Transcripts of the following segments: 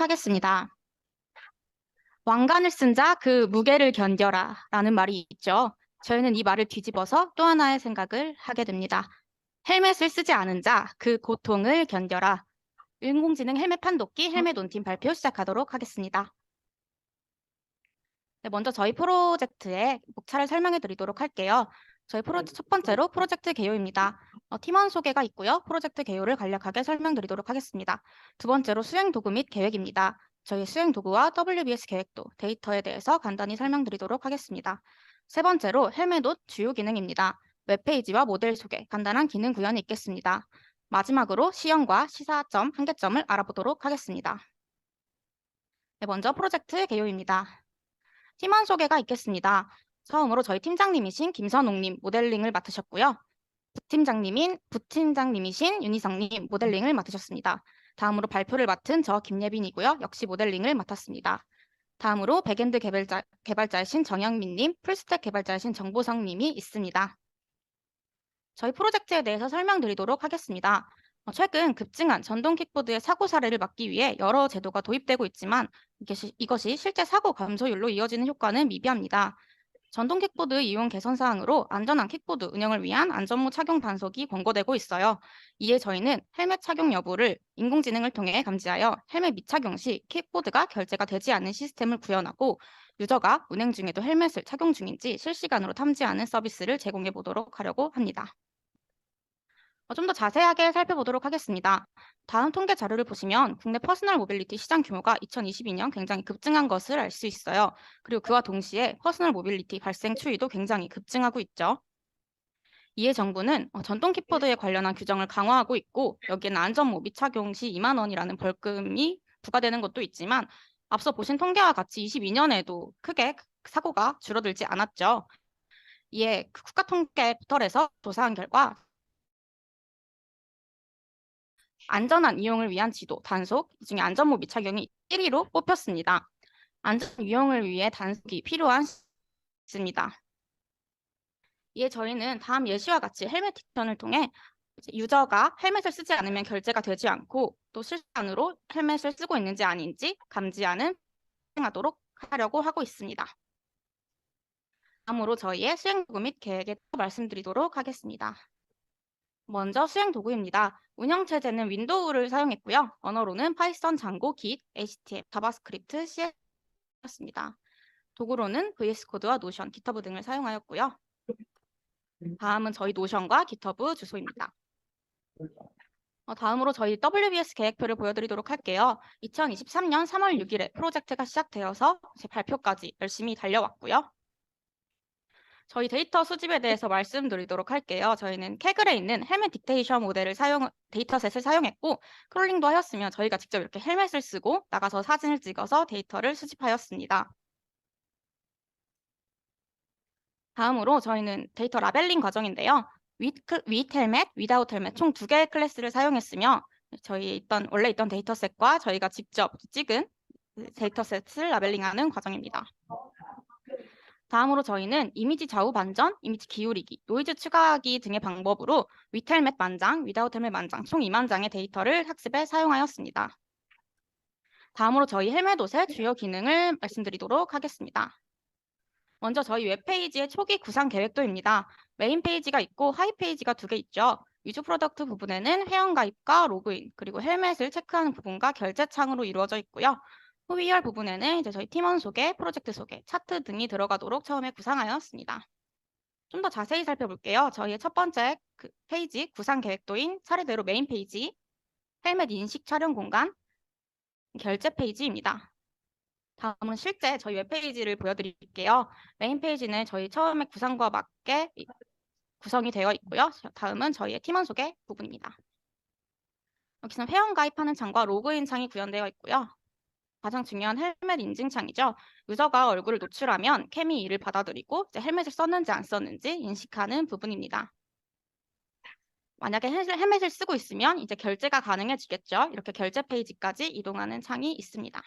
드리도록 하겠습니다. 왕관을 쓴 자 그 무게를 견뎌라 라는 말이 있죠. 저희는 이 말을 뒤집어서 또 하나의 생각을 하게 됩니다. 헬멧을 쓰지 않은 자 그 고통을 견뎌라. 인공지능 헬멧 판독기 헬멧 온팀 발표 시작하도록 하겠습니다. 네, 먼저 저희 프로젝트의 목차를 설명해 드리도록 할게요. 저희 프로젝트 첫 번째로 프로젝트 개요입니다. 어, 팀원 소개가 있고요. 프로젝트 개요를 간략하게 설명드리도록 하겠습니다. 두 번째로 수행 도구 및 계획입니다. 저희 수행 도구와 WBS 계획도 데이터에 대해서 간단히 설명드리도록 하겠습니다. 세 번째로 헬멧옷 주요 기능입니다. 웹페이지와 모델 소개, 간단한 기능 구현이 있겠습니다. 마지막으로 시연과 시사점, 한계점을 알아보도록 하겠습니다. 네, 먼저 프로젝트 개요입니다. 팀원 소개가 있겠습니다. 처음으로 저희 팀장님이신 김선옥님 모델링을 맡으셨고요. 부팀장님인 부팀장님이신 윤희성님 모델링을 맡으셨습니다. 다음으로 발표를 맡은 저 김예빈이고요. 역시 모델링을 맡았습니다. 다음으로 백엔드 개발자, 개발자이신 정영민님, 풀스택 개발자이신 정보성님이 있습니다. 저희 프로젝트에 대해서 설명드리도록 하겠습니다. 어, 최근 급증한 전동 킥보드의 사고 사례를 막기 위해 여러 제도가 도입되고 있지만 이것이, 이것이 실제 사고 감소율로 이어지는 효과는 미비합니다. 전동 킥보드 이용 개선 사항으로 안전한 킥보드 운영을 위한 안전모 착용 반속이 권고되고 있어요. 이에 저희는 헬멧 착용 여부를 인공지능을 통해 감지하여 헬멧 미착용 시 킥보드가 결제가 되지 않는 시스템을 구현하고 유저가 운행 중에도 헬멧을 착용 중인지 실시간으로 탐지하는 서비스를 제공해 보도록 하려고 합니다. 어, 좀더 자세하게 살펴보도록 하겠습니다. 다음 통계 자료를 보시면 국내 퍼스널 모빌리티 시장 규모가 2022년 굉장히 급증한 것을 알 수 있어요. 그리고 그와 동시에 퍼스널 모빌리티 발생 추이도 굉장히 급증하고 있죠. 이에 정부는 어, 전동 킥보드에 관련한 규정을 강화하고 있고 여기에는 안전모 미착용 시 2만 원이라는 벌금이 부과되는 것도 있지만 앞서 보신 통계와 같이 22년에도 크게 사고가 줄어들지 않았죠. 이에 그 국가통계 포털에서 조사한 결과 안전한 이용을 위한 지도, 단속, 이 중에 안전모 미착용이 1위로 뽑혔습니다. 안전 이용을 위해 단속이 필요한 있습니다. 이에 저희는 다음 예시와 같이 헬멧 틱션을 통해 유저가 헬멧을 쓰지 않으면 결제가 되지 않고 또 실시간으로 헬멧을 쓰고 있는지 아닌지 감지하는 하도록 하려고 하고 있습니다. 다음으로 저희의 수행 도구 및 계획에 말씀드리도록 하겠습니다. 먼저 수행 도구입니다. 운영 체제는 윈도우를 사용했고요. 언어로는 파이썬, 장고, git, HTML, 자바스크립트, CS였습니다. 도구로는 VS 코드와 노션, 기터브 등을 사용하였고요. 다음은 저희 노션과 기터브 주소입니다. 어, 다음으로 저희 WBS 계획표를 보여드리도록 할게요. 2023년 3월 6일에 프로젝트가 시작되어서 제 발표까지 열심히 달려왔고요. 저희 데이터 수집에 대해서 말씀드리도록 할게요. 저희는 캐글에 있는 헬멧 딕테이션 모델을 사용, 데이터셋을 사용했고 크롤링도 하였으며 저희가 직접 이렇게 헬멧을 쓰고 나가서 사진을 찍어서 데이터를 수집하였습니다. 다음으로 저희는 데이터 라벨링 과정인데요. with 헬멧, without 헬멧 총 두 개의 클래스를 사용했으며 저희 있던 원래 있던 데이터셋과 저희가 직접 찍은 데이터셋을 라벨링하는 과정입니다. 다음으로 저희는 이미지 좌우 반전, 이미지 기울이기, 노이즈 추가하기 등의 방법으로 위텔멧 만장, 위다우텔멧 만장 총 2만 장의 데이터를 학습에 사용하였습니다. 다음으로 저희 헬멧 옷의 주요 기능을 말씀드리도록 하겠습니다. 먼저 저희 웹페이지의 초기 구상 계획도입니다. 메인 페이지가 있고 하이 페이지가 두 개 있죠. 위주 프로덕트 부분에는 회원가입과 로그인, 그리고 헬멧을 체크하는 부분과 결제 창으로 이루어져 있고요. 후위열 부분에는 이제 저희 팀원 소개, 프로젝트 소개, 차트 등이 들어가도록 처음에 구상하였습니다. 좀 더 자세히 살펴볼게요. 저희의 첫 번째 그 페이지 구상 계획도인 차례대로 메인 페이지, 헬멧 인식 촬영 공간, 결제 페이지입니다. 다음은 실제 저희 웹페이지를 보여드릴게요. 메인 페이지는 저희 처음에 구상과 맞게 구성이 되어 있고요. 다음은 저희의 팀원 소개 부분입니다. 여기서는 회원 가입하는 창과 로그인 창이 구현되어 있고요. 가장 중요한 헬멧 인증창이죠. 유저가 얼굴을 노출하면 캠이 이를 받아들이고 헬멧을 썼는지 안 썼는지 인식하는 부분입니다. 만약에 헬멧을 쓰고 있으면 이제 결제가 가능해지겠죠. 이렇게 결제 페이지까지 이동하는 창이 있습니다.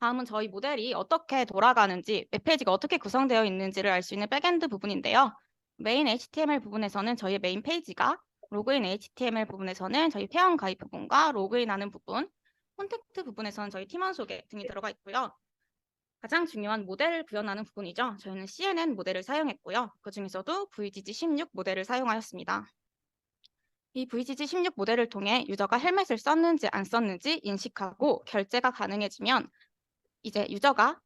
다음은 저희 모델이 어떻게 돌아가는지, 웹페이지가 어떻게 구성되어 있는지를 알 수 있는 백엔드 부분인데요. 메인 HTML 부분에서는 저희 메인 페이지가, 로그인 HTML 부분에서는 저희 회원 가입 부분과 로그인하는 부분, 콘택트 부분에서는 저희 팀원 소개 등이 들어가 있고요. 가장 중요한 모델을 구현하는 부분이죠. 저희는 CNN 모델을 사용했고요. 그 중에서도 VGG16 모델을 사용하였습니다. 이 VGG16 모델을 통해 유저가 헬멧을 썼는지 안 썼는지 인식하고 결제가 가능해지면 이제 유저가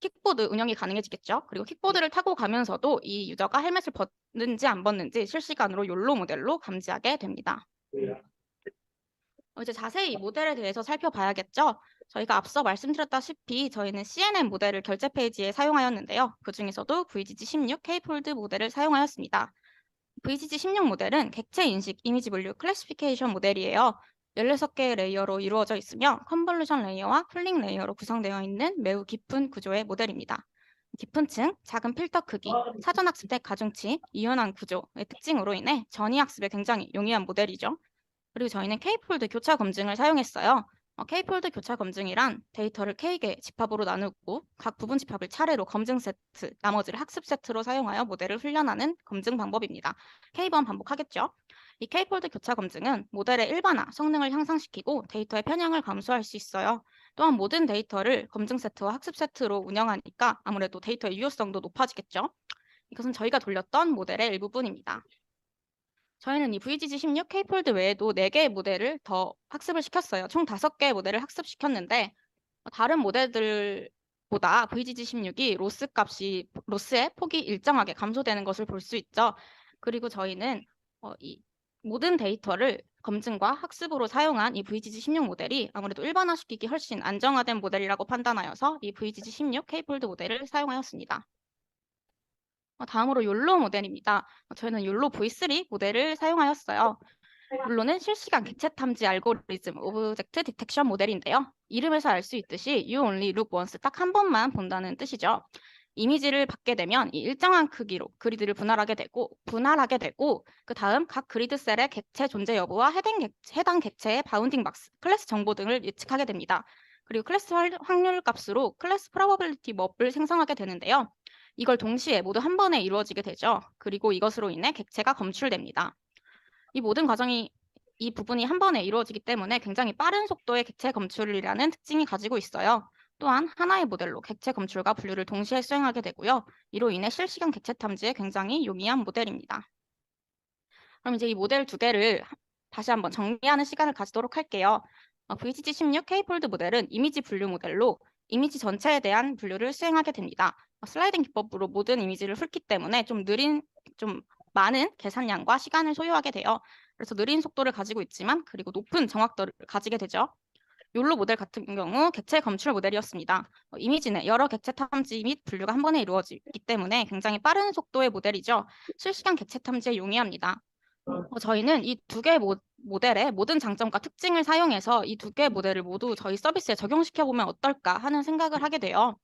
킥보드 운영이 가능해지겠죠. 그리고 킥보드를 타고 가면서도 이 유저가 헬멧을 벗는지 안 벗는지 실시간으로 욜로 모델로 감지하게 됩니다. 어, 이제 자세히 이 모델에 대해서 살펴봐야겠죠. 저희가 앞서 말씀드렸다시피 저희는 CNN 모델을 결제 페이지에 사용하였는데요. 그 중에서도 VGG16 K폴드 모델을 사용하였습니다. VGG16 모델은 객체 인식 이미지 분류 클래시피케이션 모델이에요. 16개의 레이어로 이루어져 있으며 컨볼루션 레이어와 플링 레이어로 구성되어 있는 매우 깊은 구조의 모델입니다. 깊은 층, 작은 필터 크기, 사전 학습 대 가중치, 이연한 구조의 특징으로 인해 전이 학습에 굉장히 용이한 모델이죠. 그리고 저희는 K폴드 교차 검증을 사용했어요. 어, K폴드 교차 검증이란 데이터를 K개 집합으로 나누고 각 부분 집합을 차례로 검증 세트, 나머지를 학습 세트로 사용하여 모델을 훈련하는 검증 방법입니다. K번 반복하겠죠. 이 K폴드 교차 검증은 모델의 일반화, 성능을 향상시키고 데이터의 편향을 감소할 수 있어요. 또한 모든 데이터를 검증 세트와 학습 세트로 운영하니까 아무래도 데이터의 유효성도 높아지겠죠. 이것은 저희가 돌렸던 모델의 일부분입니다. 저희는 이 VGG16 K폴드 외에도 4개의 모델을 더 학습을 시켰어요. 총 5개의 모델을 학습시켰는데 어, 다른 모델들보다 VGG16이 로스 값이 로스의 폭이 일정하게 감소되는 것을 볼 수 있죠. 그리고 저희는 어, 이 모든 데이터를 검증과 학습으로 사용한 이 VGG16 모델이 아무래도 일반화시키기 훨씬 안정화된 모델이라고 판단하여서 이 VGG16 K폴드 모델을 사용하였습니다. 어, 다음으로 욜로 모델입니다. 어, 저희는 욜로 V3 모델을 사용하였어요. 욜로는 실시간 객체 탐지 알고리즘 오브젝트 디텍션 모델인데요. 이름에서 알 수 있듯이 you only look once 딱 한 번만 본다는 뜻이죠. 이미지를 받게 되면 이 일정한 크기로 그리드를 분할하게 되고 분할하게 되고 그 다음 각 그리드 셀의 객체 존재 여부와 해당, 객체, 해당 객체의 바운딩 박스, 클래스 정보 등을 예측하게 됩니다. 그리고 클래스 활- 확률 값으로 클래스 프로버빌리티 몹을 생성하게 되는데요. 이걸 동시에 모두 한 번에 이루어지게 되죠. 그리고 이것으로 인해 객체가 검출됩니다. 이 모든 과정이 이 부분이 한 번에 이루어지기 때문에 굉장히 빠른 속도의 객체 검출이라는 특징이 가지고 있어요. 또한 하나의 모델로 객체 검출과 분류를 동시에 수행하게 되고요. 이로 인해 실시간 객체 탐지에 굉장히 용이한 모델입니다. 그럼 이제 이 모델 두 개를 하- 다시 한번 정리하는 시간을 가지도록 할게요. 어, VGG16 K폴드 모델은 이미지 분류 모델로 이미지 전체에 대한 분류를 수행하게 됩니다. 어, 슬라이딩 기법으로 모든 이미지를 훑기 때문에 좀 느린, 좀 많은 계산량과 시간을 소요하게 돼요. 그래서 느린 속도를 가지고 있지만 그리고 높은 정확도를 가지게 되죠. 욜로 모델 같은 경우 객체 검출 모델이었습니다. 어, 이미지 내 여러 객체 탐지 및 분류가 한 번에 이루어지기 때문에 굉장히 빠른 속도의 모델이죠. 실시간 객체 탐지에 용이합니다. 어, 저희는 이 두 개의 모 델의 모든 장점과 특징을 사용해서 이 두 개의 모델을 모두 저희 서비스에 적용시켜 보면 어떨까 하는 생각을 하게 돼요.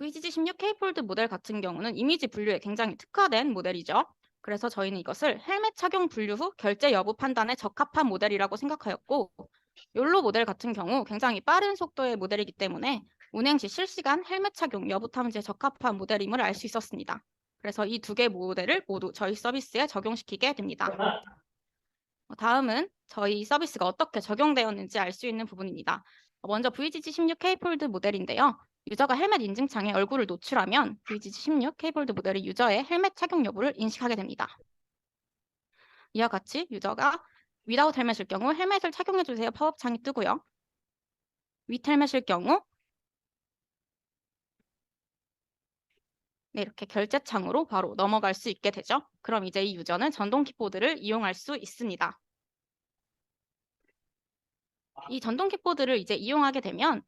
VGG16 K폴드 모델 같은 경우는 이미지 분류에 굉장히 특화된 모델이죠. 그래서 저희는 이것을 헬멧 착용 분류 후 결제 여부 판단에 적합한 모델이라고 생각하였고 욜로 모델 같은 경우 굉장히 빠른 속도의 모델이기 때문에 운행 시 실시간 헬멧 착용 여부 탐지에 적합한 모델임을 알 수 있었습니다. 그래서 이 두 개 모델을 모두 저희 서비스에 적용시키게 됩니다. 어, 다음은 저희 서비스가 어떻게 적용되었는지 알 수 있는 부분입니다. 어, 먼저 VGG16 K폴드 모델인데요. 유저가 헬멧 인증창에 얼굴을 노출하면 VGG16 K폴드 모델이 유저의 헬멧 착용 여부를 인식하게 됩니다. 이와 같이 유저가 위다웃 헬멧일 경우 헬멧을 착용해 주세요 팝업 창이 뜨고요. 윗 헬멧일 경우 네, 이렇게 결제 창으로 바로 넘어갈 수 있게 되죠. 그럼 이제 이 유저는 전동 킥보드를 이용할 수 있습니다. 이 전동 킥보드를 이제 이용하게 되면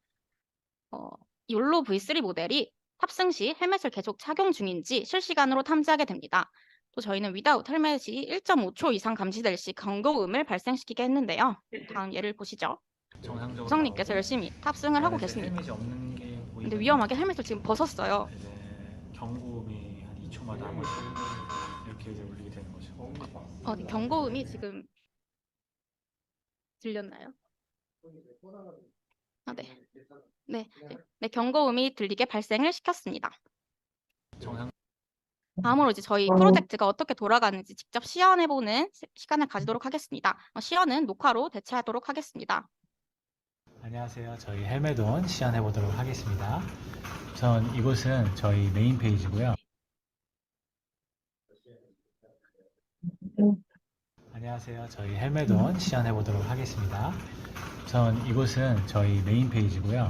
어, 욜로 V3 모델이 탑승 시 헬멧을 계속 착용 중인지 실시간으로 탐지하게 됩니다. 또 저희는 위다웃 헬멧이 1.5초 이상 감지될 시 경고음을 발생시키게 했는데요. 다음 예를 보시죠. 정상적으로 구성님께서 열심히 탑승을 하고 계십니다. 근데 위험하게 헬멧을 지금 벗었어요. 경고음이 한 2초마다 한 번씩 이렇게 이제 울리게 되는 거죠. 어, 네, 경고음이 지금 들렸나요? 아, 네. 네, 네, 네, 경고음이 들리게 발생을 시켰습니다. 정상 다음으로 이제 저희 프로젝트가 어떻게 돌아가는지 직접 시연해보는 시- 시간을 가지도록 하겠습니다. 어, 시연은 녹화로 대체하도록 하겠습니다. 안녕하세요. 저희 헬메돈 시연해 보도록 하겠습니다. 전 이곳은 저희 메인 페이지고요. 안녕하세요. 저희 헬메돈 시연해 보도록 하겠습니다. 전 이곳은 저희 메인 페이지고요.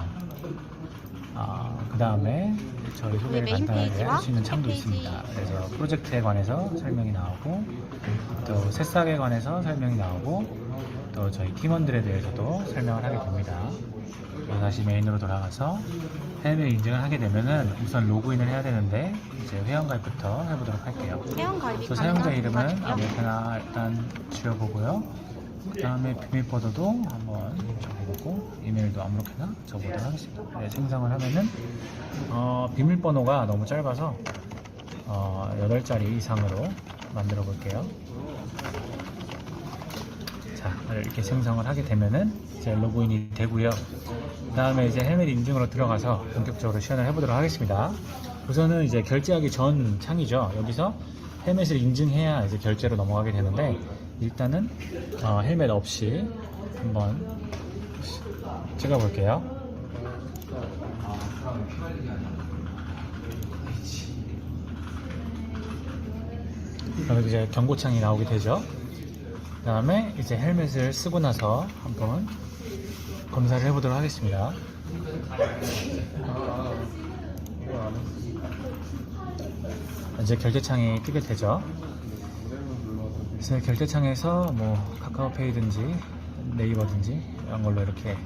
그 다음에 저희 소개를 메인 간단하게 페이지와 할 수 있는 창도 페이지. 있습니다. 그래서 프로젝트에 관해서 설명이 나오고 또 새싹에 관해서 설명이 나오고 또 저희 팀원들에 대해서도 설명을 하게 됩니다. 다시 메인으로 돌아가서 해외 인증을 하게 되면은 우선 로그인을 해야 되는데 이제 회원가입부터 해보도록 할게요. 회원 가입이 또 사용자 이름은. 아무렇게나 일단 지워보고요. 그 다음에 비밀번호도 한번 적어보고 이메일도 아무렇게나 적어보도록 하겠습니다. 네, 생성을 하면은 어, 비밀번호가 너무 짧아서 어, 8자리 이상으로 만들어 볼게요. 자, 이렇게 생성을 하게 되면은 이제 로그인이 되고요. 그 다음에 이제 헬멧 인증으로 들어가서 본격적으로 시연을 해보도록 하겠습니다. 우선은 이제 결제하기 전 창이죠. 여기서 헬멧을 인증해야 이제 결제로 넘어가게 되는데 일단은 어, 헬멧 없이 한번 찍어볼게요. 그럼 이제 경고창이 나오게 되죠. 그 다음에 이제 헬멧을 쓰고 나서 한번 검사를 해보도록 하겠습니다. 이제 결제창이 뜨게 되죠. 그래서 결제창에서 뭐 카카오페이든지 네이버든지 이런 걸로 이렇게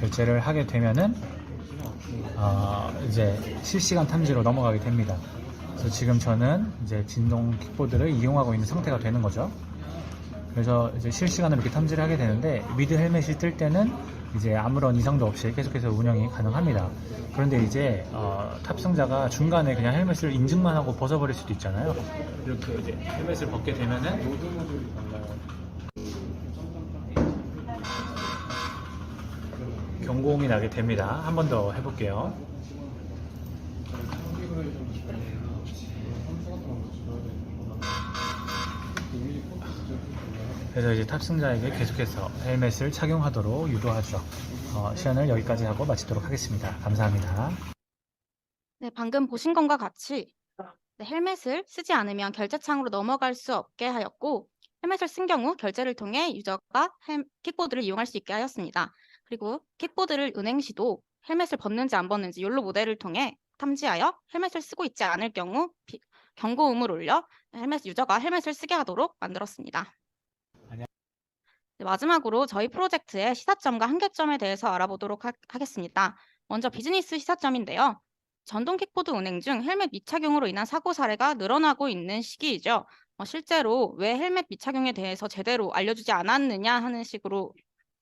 결제를 하게 되면은 어, 이제 실시간 탐지로 넘어가게 됩니다. 그래서 지금 저는 이제 진동 킥보드를 이용하고 있는 상태가 되는 거죠. 그래서 이제 실시간으로 이렇게 탐지를 하게 되는데 미드 헬멧이 뜰 때는 이제 아무런 이상도 없이 계속해서 운영이 가능합니다. 그런데 이제 어, 탑승자가 중간에 그냥 헬멧을 인증만 하고 벗어버릴 수도 있잖아요. 이렇게 이제 헬멧을 벗게 되면은 경고음이 나게 됩니다. 한 번 더 해볼게요. 그래서 이제 탑승자에게 계속해서 헬멧을 착용하도록 유도하죠. 어, 시연을 여기까지 하고 마치도록 하겠습니다. 감사합니다. 네, 방금 보신 것과 같이 네, 헬멧을 쓰지 않으면 결제창으로 넘어갈 수 없게 하였고 헬멧을 쓴 경우 결제를 통해 유저가 헬- 킥보드를 이용할 수 있게 하였습니다. 그리고 킥보드를 운행 시도 헬멧을 벗는지 안 벗는지 욜로 모델을 통해 탐지하여 헬멧을 쓰고 있지 않을 경우 비- 경고음을 올려 헬멧 유저가 헬멧을 쓰게 하도록 만들었습니다. 네, 마지막으로 저희 프로젝트의 시사점과 한계점에 대해서 알아보도록 하, 하겠습니다. 먼저 비즈니스 시사점인데요. 전동 킥보드 운행 중 헬멧 미착용으로 인한 사고 사례가 늘어나고 있는 시기이죠. 어, 실제로 왜 헬멧 미착용에 대해서 제대로 알려주지 않았느냐 하는 식으로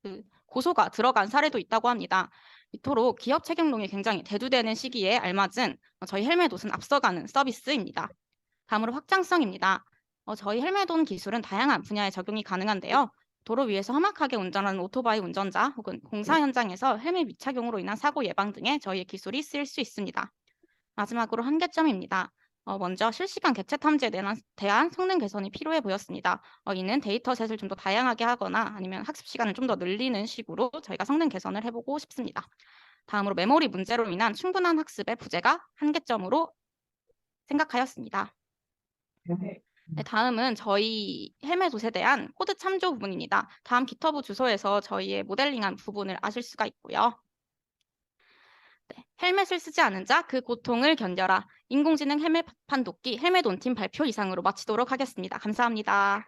그 고소가 들어간 사례도 있다고 합니다. 이토록 기업 책임론이 굉장히 대두되는 시기에 알맞은 어, 저희 헬멧 옷은 앞서가는 서비스입니다. 다음으로 확장성입니다. 어, 저희 헬멧 온 기술은 다양한 분야에 적용이 가능한데요. 도로 위에서 험악하게 운전하는 오토바이 운전자 혹은 공사 현장에서 헬멧 미착용으로 인한 사고 예방 등에 저희의 기술이 쓰일 수 있습니다. 마지막으로 한계점입니다. 어, 먼저 실시간 객체 탐지에 대한, 대한 성능 개선이 필요해 보였습니다. 어, 이는 데이터셋을 좀 더 다양하게 하거나 아니면 학습 시간을 좀 더 늘리는 식으로 저희가 성능 개선을 해보고 싶습니다. 다음으로 메모리 문제로 인한 충분한 학습의 부재가 한계점으로 생각하였습니다. 네, 다음은 저희 헬멧 옷에 대한 코드 참조 부분입니다. 다음 기터브 주소에서 저희의 모델링한 부분을 아실 수가 있고요. 네, 헬멧을 쓰지 않은 자 그 고통을 견뎌라. 인공지능 헬멧 판독기 헬멧 온팀 발표 이상으로 마치도록 하겠습니다. 감사합니다.